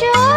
show.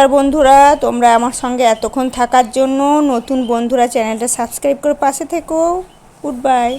নমস্কার বন্ধুরা, তোমরা আমার সঙ্গে এতক্ষণ থাকার জন্য নতুন বন্ধুরা চ্যানেলটা সাবস্ক্রাইব করে পাশে থেকো। Good bye.